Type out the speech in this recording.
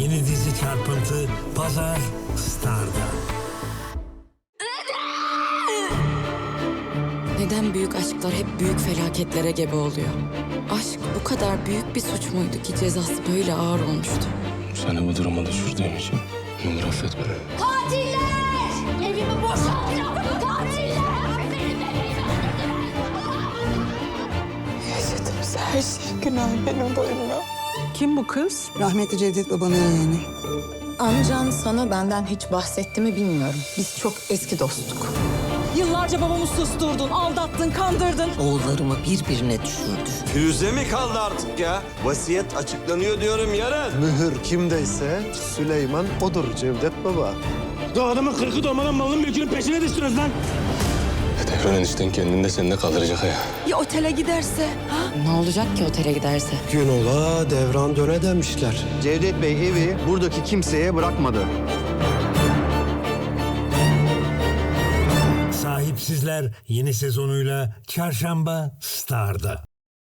Yeni dizi Çarpıntı Pazar Star'da. Neden büyük aşklar hep büyük felaketlere gebe oluyor? Aşk bu kadar büyük bir suç muydu ki cezası böyle ağır olmuştu? Seni bu duruma düşürdüğüm için ne olur affet beni. Katiller! Evimi boşaltacağım! Katiller! Benim bebeğimi Yaşadığımız her şey günah benim boynuma. Kim bu kız? Rahmetli Cevdet babanın yeğeni. Amcan sana benden hiç bahsetti mi bilmiyorum. Biz çok eski dostluk. Yıllarca babamı susturdun, aldattın, kandırdın. Oğullarımı birbirine düşürdü. Firuze mi kaldı artık ya? Vasiyet açıklanıyor diyorum yarın. Mühür kimdeyse Süleyman odur Cevdet Baba. Adamın kırkı dolmadan malın mülkünün peşine düştünüz lan. Devran enişten kendini de seninle kaldıracak ya. Ya otele giderse? Ha? Ne olacak ki otele giderse? Gün ola devran döne demişler. Cevdet Bey evi buradaki kimseye bırakmadı. Sahipsizler yeni sezonuyla Çarşamba Star'da.